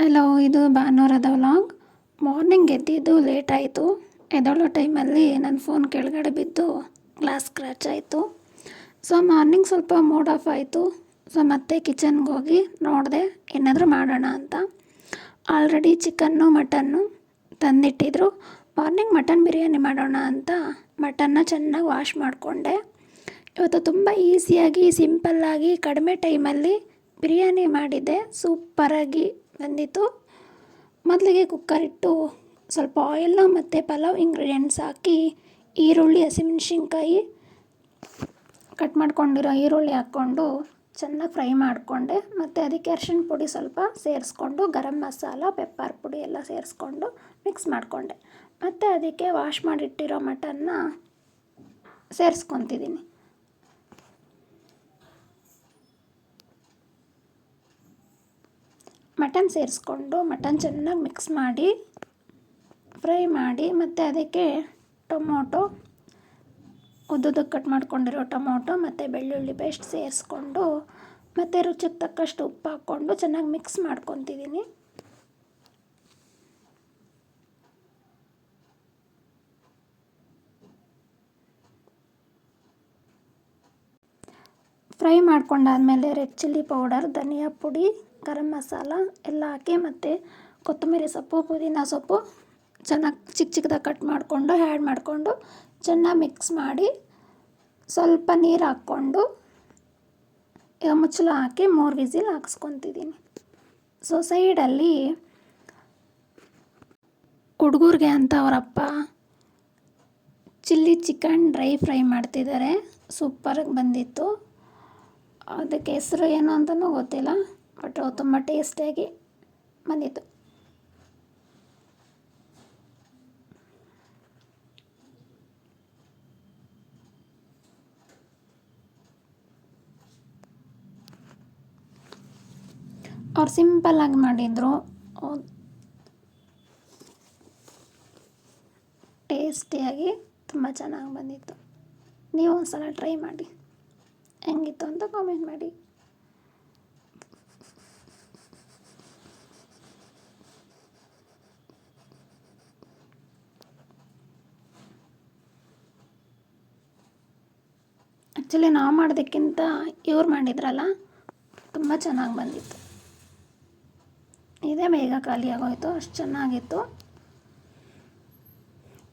Hello ಇದು ಭಾನುವಾರದ vlog morning ಎದ್ದಿದ್ದು late ಆಯಿತು. ಟೈಮಲ್ಲಿ ನನ್ನ ಫೋನ್ ಕೆಳಗಡೆ ಬಿದ್ದು ಗ್ಲಾಸ್ ಸ್ಕ್ರ್ಯಾಚ್ ಆಯಿತು. ಸೊ ಮಾರ್ನಿಂಗ್ ಸ್ವಲ್ಪ ಮೂಡ್ ಆಫ್ ಆಯಿತು. ಸೊ ಮತ್ತೆ ಕಿಚನ್ಗೆ ಹೋಗಿ ನೋಡಿದೆ ಏನಾದರೂ ಮಾಡೋಣ ಅಂತ. ಆಲ್ರೆಡಿ ಚಿಕನ್ನು ಮಟನ್ನು ತಂದಿಟ್ಟಿದ್ರು. ಮಾರ್ನಿಂಗ್ ಮಟನ್ ಬಿರಿಯಾನಿ ಮಾಡೋಣ ಅಂತ ಮಟನ್ನ ಚೆನ್ನಾಗಿ ವಾಶ್ ಮಾಡಿಕೊಂಡೆ. ಇವತ್ತು ತುಂಬ ಈಸಿಯಾಗಿ ಸಿಂಪಲ್ಲಾಗಿ ಕಡಿಮೆ ಟೈಮಲ್ಲಿ ಬಿರಿಯಾನಿ ಮಾಡಿದ್ದೆ. ಸೂಪರಾಗಿ ಬಂದಿತ್ತು. ಮೊದಲಿಗೆ ಕುಕ್ಕರ್ ಇಟ್ಟು ಸ್ವಲ್ಪ ಆಯಿಲ್ನ ಮತ್ತು ಪಲಾವ್ ಇಂಗ್ರೀಡಿಯೆಂಟ್ಸ್ ಹಾಕಿ, ಈರುಳ್ಳಿ, ಹಸಿಮೆಣ್ಸಿನ್ಕಾಯಿ ಕಟ್ ಮಾಡ್ಕೊಂಡಿರೋ ಈರುಳ್ಳಿ ಹಾಕ್ಕೊಂಡು ಚೆನ್ನಾಗಿ ಫ್ರೈ ಮಾಡಿಕೊಂಡೆ. ಮತ್ತು ಅದಕ್ಕೆ ಅರ್ಶಿಣ ಪುಡಿ ಸ್ವಲ್ಪ ಸೇರಿಸ್ಕೊಂಡು, ಗರಂ ಮಸಾಲ ಪೆಪ್ಪರ್ ಪುಡಿ ಎಲ್ಲ ಸೇರಿಸ್ಕೊಂಡು ಮಿಕ್ಸ್ ಮಾಡಿಕೊಂಡೆ. ಮತ್ತು ಅದಕ್ಕೆ ವಾಶ್ ಮಾಡಿಟ್ಟಿರೋ ಮಟನ್ನ ಸೇರಿಸ್ಕೊತಿದ್ದೀನಿ. ಮಟನ್ ಸೇರಿಸ್ಕೊಂಡು ಮಟನ್ ಚೆನ್ನಾಗಿ ಮಿಕ್ಸ್ ಮಾಡಿ ಫ್ರೈ ಮಾಡಿ, ಮತ್ತು ಅದಕ್ಕೆ ಟೊಮೊಟೊ ಉದ್ದುದಕ್ಕೆ ಕಟ್ ಮಾಡ್ಕೊಂಡಿರೋ ಟೊಮೊಟೊ ಮತ್ತು ಬೆಳ್ಳುಳ್ಳಿ ಪೇಸ್ಟ್ ಸೇರಿಸ್ಕೊಂಡು, ಮತ್ತು ರುಚಿಗೆ ತಕ್ಕಷ್ಟು ಉಪ್ಪು ಹಾಕ್ಕೊಂಡು ಚೆನ್ನಾಗಿ ಮಿಕ್ಸ್ ಮಾಡ್ಕೊತಿದ್ದೀನಿ. ಫ್ರೈ ಮಾಡ್ಕೊಂಡಾದಮೇಲೆ ರೆಡ್ ಚಿಲ್ಲಿ ಪೌಡರ್ ಧನಿಯಾ ಪುಡಿ ಗರಂ ಮಸಾಲ, ಎಲ್ಲ ಹಾಕಿ ಮತ್ತು ಕೊತ್ತಂಬರಿ ಸೊಪ್ಪು, ಪುದೀನ ಸೊಪ್ಪು ಚೆನ್ನಾಗಿ ಚಿಕ್ಕ ಚಿಕ್ಕದಾಗಿ ಕಟ್ ಮಾಡಿಕೊಂಡು ಆ್ಯಡ್ ಮಾಡಿಕೊಂಡು ಚೆನ್ನಾಗಿ ಮಿಕ್ಸ್ ಮಾಡಿ ಸ್ವಲ್ಪ ನೀರು ಹಾಕ್ಕೊಂಡು ಈಗ ಮುಚ್ಚಳ ಹಾಕಿ ಮೂರು ವಿಸಿಲ್ ಹಾಕ್ಸ್ಕೊತಿದ್ದೀನಿ. ಸೊ ಸೈಡಲ್ಲಿ ಹುಡುಗರಿಗೆ ಅಂತ ಅವರಪ್ಪ ಚಿಲ್ಲಿ ಚಿಕನ್ ಡ್ರೈ ಫ್ರೈ ಮಾಡ್ತಿದ್ದಾರೆ. ಸೂಪರಾಗಿ ಬಂದಿತ್ತು. ಅದಕ್ಕೆ ಹೆಸರು ಏನು ಅಂತಲೂ ಗೊತ್ತಿಲ್ಲ. ಬಟ್ ತುಂಬ ಟೇಸ್ಟಿಯಾಗಿ ಬಂದಿತ್ತು. ಅವ್ರು ಸಿಂಪಲ್ಲಾಗಿ ಮಾಡಿದರು. ಟೇಸ್ಟಿಯಾಗಿ ತುಂಬ ಚೆನ್ನಾಗಿ ಬಂದಿತ್ತು. ನೀವು ಒಂದು ಸಲ ಟ್ರೈ ಮಾಡಿ. ಹೆಂಗಿತ್ತು ಅಂತ ಕಾಮೆಂಟ್ ಮಾಡಿ. ಆ್ಯಕ್ಚುಲಿ ನಾವು ಮಾಡೋದಕ್ಕಿಂತ ಇವ್ರು ಮಾಡಿದ್ರಲ್ಲ, ತುಂಬ ಚೆನ್ನಾಗಿ ಬಂದಿತ್ತು. ಇದೇ ಬೇಗ ಖಾಲಿಯಾಗೋಯಿತು ಅಷ್ಟು ಚೆನ್ನಾಗಿತ್ತು.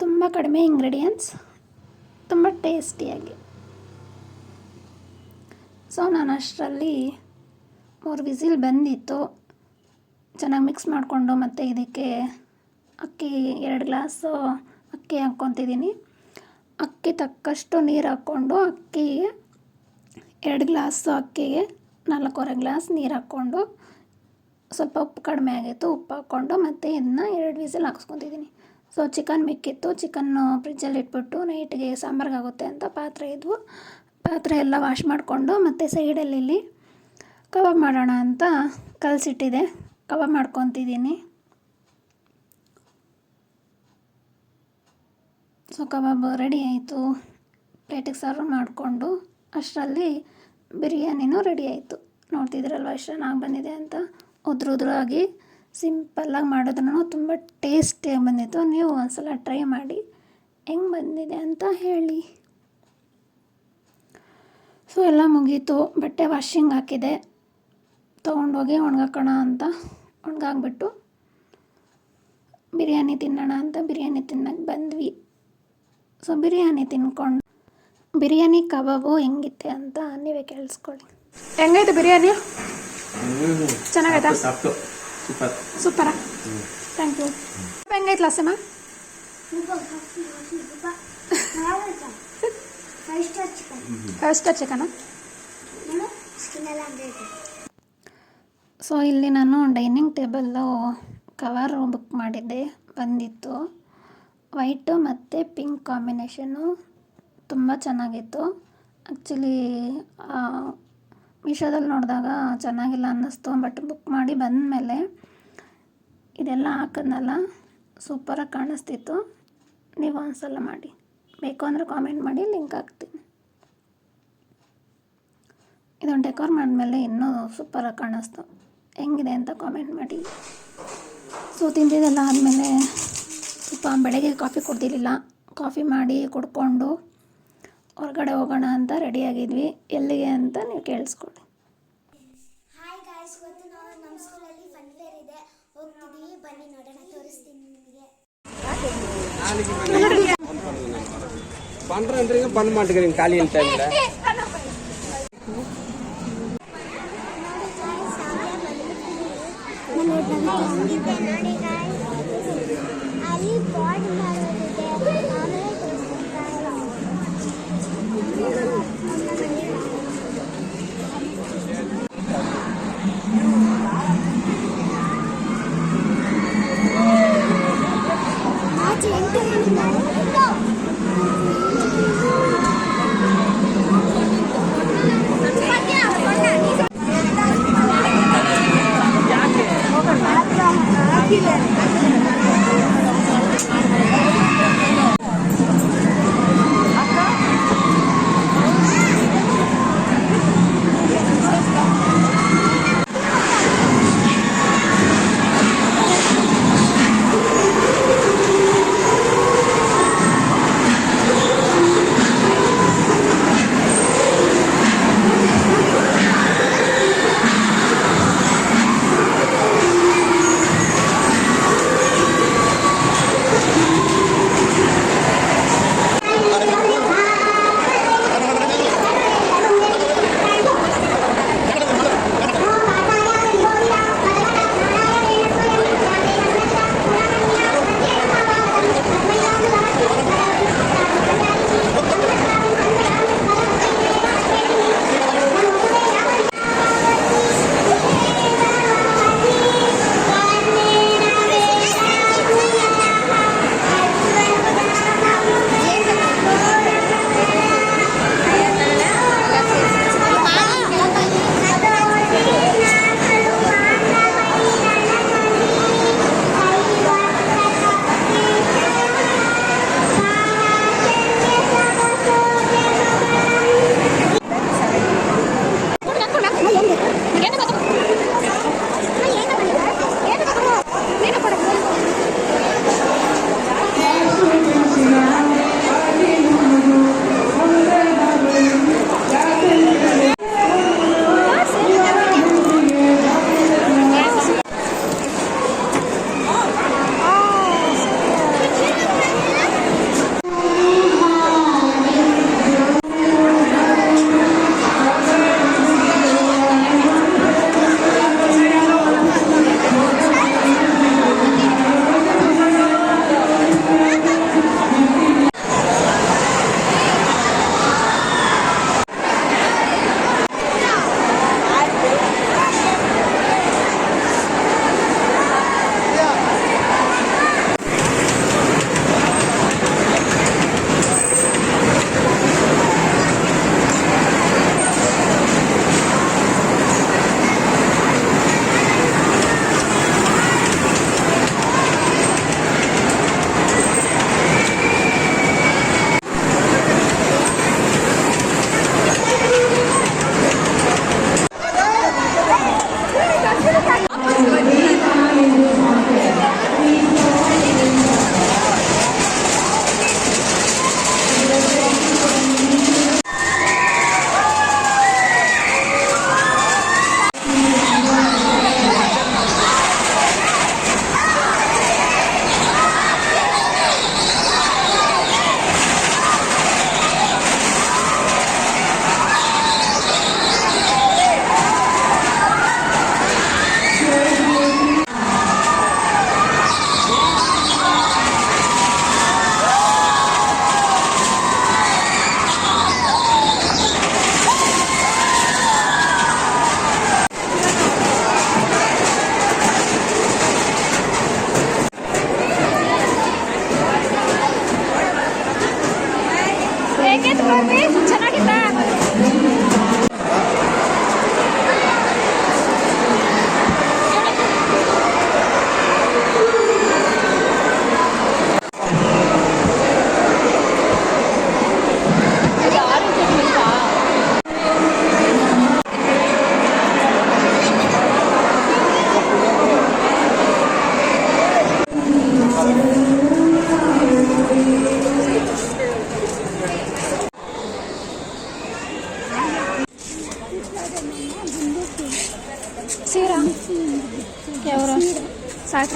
ತುಂಬ ಕಡಿಮೆ ಇಂಗ್ರೀಡಿಯೆಂಟ್ಸ್ ತುಂಬ ಟೇಸ್ಟಿಯಾಗಿ ಸೊ ನಾನು ಅಷ್ಟರಲ್ಲಿ ಮೂರು ವಿಸಿಲ್ ಬಂದಿತ್ತು. ಚೆನ್ನಾಗಿ ಮಿಕ್ಸ್ ಮಾಡಿಕೊಂಡು ಮತ್ತು ಇದಕ್ಕೆ ಅಕ್ಕಿ ಎರಡು ಗ್ಲಾಸು ಅಕ್ಕಿ ಹಾಕ್ಕೊತಿದ್ದೀನಿ. ಅಕ್ಕಿ ತಕ್ಕಷ್ಟು ನೀರು ಹಾಕ್ಕೊಂಡು ಅಕ್ಕಿಗೆ ಎರಡು ಗ್ಲಾಸು ಅಕ್ಕಿಗೆ ನಾಲ್ಕೂವರೆ ಗ್ಲಾಸ್ ನೀರು ಹಾಕ್ಕೊಂಡು ಸ್ವಲ್ಪ ಉಪ್ಪು ಕಡಿಮೆ ಆಗಿತ್ತು, ಉಪ್ಪು ಹಾಕ್ಕೊಂಡು ಮತ್ತು ಇದನ್ನ ಎರಡು ವಿಸಿಲ್ ಹಾಕ್ಸ್ಕೊತಿದ್ದೀನಿ ಸೊ ಚಿಕನ್ ಮಿಕ್ಕಿತ್ತು. ಚಿಕನ್ನು ಫ್ರಿಜ್ಜಲ್ಲಿ ಇಟ್ಬಿಟ್ಟು ನೈಟ್ಗೆ ಸಾಂಬಾರ್ಗಾಗುತ್ತೆ ಅಂತ ಪಾತ್ರೆ ಇದ್ವು. ಪಾತ್ರೆ ಎಲ್ಲ ವಾಶ್ ಮಾಡಿಕೊಂಡು ಮತ್ತು ಸೈಡಲ್ಲಿ ಇಲ್ಲಿ ಕಬಾಬ್ ಮಾಡೋಣ ಅಂತ ಕಲಸಿಟ್ಟಿದೆ. ಕಬಾಬ್ ಮಾಡ್ಕೊತಿದ್ದೀನಿ ಸೊ ಕಬಾಬ್ ರೆಡಿ ಆಯಿತು. ಪ್ಲೇಟಿಗೆ ಸರ್ವ್ ಮಾಡಿಕೊಂಡು ಅಷ್ಟರಲ್ಲಿ ಬಿರಿಯಾನಿನೂ ರೆಡಿ ಆಯಿತು. ನೋಡ್ತಿದ್ರಲ್ವ ಎಷ್ಟು ಚೆನ್ನಾಗಿ ಬಂದಿದೆ ಅಂತ? ಉದ್ರು ಉದ್ರಾಗಿ ಸಿಂಪಲ್ಲಾಗಿ ಮಾಡಿದ್ರೂ ತುಂಬ ಟೇಸ್ಟಿಯಾಗಿ ಬಂದಿತ್ತು. ನೀವು ಒಂದ್ಸಲ ಟ್ರೈ ಮಾಡಿ. ಹೆಂಗೆ ಬಂದಿದೆ ಅಂತ ಹೇಳಿ. ಸೊ ಎಲ್ಲ ಮುಗೀತು. ಬಟ್ಟೆ ವಾಷಿಂಗ್ ಹಾಕಿದೆ. ತೊಗೊಂಡೋಗಿ ಒಣಗಾಕೋಣ ಅಂತ ಒಣಗಾಕ್ಬಿಟ್ಟು ಬಿರಿಯಾನಿ ತಿನ್ನೋಣ ಅಂತ ಬಿರಿಯಾನಿ ತಿನ್ನಕ್ಕೆ ಬಂದ್ವಿ. ಸೊ ಬಿರಿಯಾನಿ ತಿನ್ಕೊಂಡು. ಬಿರಿಯಾನಿ ಕಬಾಬು ಹೆಂಗಿತ್ತೆ ಅಂತ ನೀವೇ ಕೇಳಿಸ್ಕೊಳ್ಳಿ. ಹೆಂಗೈತೆ ಬಿರಿಯಾನಿ? ಚೆನ್ನಾಗೈತಾ? ಸೂಪರ. ಸೂಪರ್? ಸೂಪರಾ ಥ್ಯಾಂಕ್ ಯು ಹೆಂಗೈತೆ ಲಾಸಮ್ಮ ಚಿಕನ ಸೊ ಇಲ್ಲಿ ನಾನು ಡೈನಿಂಗ್ ಟೇಬಲ್ಲು ಕವರು ಬುಕ್ ಮಾಡಿದ್ದೆ ಬಂದಿತ್ತು. ವೈಟು ಮತ್ತು ಪಿಂಕ್ ಕಾಂಬಿನೇಷನು ತುಂಬ ಚೆನ್ನಾಗಿತ್ತು. ಆ್ಯಕ್ಚುಲಿ ಮೀಶೋದಲ್ಲಿ ನೋಡಿದಾಗ ಚೆನ್ನಾಗಿಲ್ಲ ಅನ್ನಿಸ್ತು, ಬಟ್ ಬುಕ್ ಮಾಡಿ ಬಂದಮೇಲೆ ಇದೆಲ್ಲ ಹಾಕಿದ್ನಲ್ಲ, ಸೂಪರಾಗಿ ಕಾಣಿಸ್ತಿತ್ತು. ನೀವು ಒಂದ್ಸಲ ಮಾಡಿ. ಬೇಕು ಅಂದರೆ ಕಾಮೆಂಟ್ ಮಾಡಿ ಲಿಂಕ್ ಹಾಕ್ತೀನಿ. ಇದೊಂದು ಡೆಕೋರ್ ಮಾಡಿದ್ಮೇಲೆ ಇನ್ನೂ ಸೂಪರಾಗಿ ಕಾಣಿಸ್ತು. ಹೆಂಗಿದೆ ಅಂತ ಕಾಮೆಂಟ್ ಮಾಡಿ. ಸೊ ತಿಂದಿದ್ದೆಲ್ಲ ಆದಮೇಲೆ ಪಾಪ ಬೆಳಗ್ಗೆ ಕಾಫಿ ಕುಡ್ದಿರಲಿಲ್ಲ. ಕಾಫಿ ಮಾಡಿ ಕುಡ್ಕೊಂಡು ಹೊರಗಡೆ ಹೋಗೋಣ ಅಂತ ರೆಡಿಯಾಗಿದ್ವಿ ಎಲ್ಲಿಗೆ ಅಂತ ನೀವು ಕೇಳಿಸ್ಕೊಳ್ಳಿ. ಬನ್ನಿ ನೋಡೋಣ. ತೋರಿಸ್ತೀನಿ ನಿಮಗೆ. ಬನ್ನಿ ಮಾಡ್ತೀರಿ ಖಾಲಿ ಅಂತ ಮಾಡೋದಿದೆ ಆಮೇಲೆ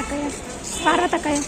такая, пара такая.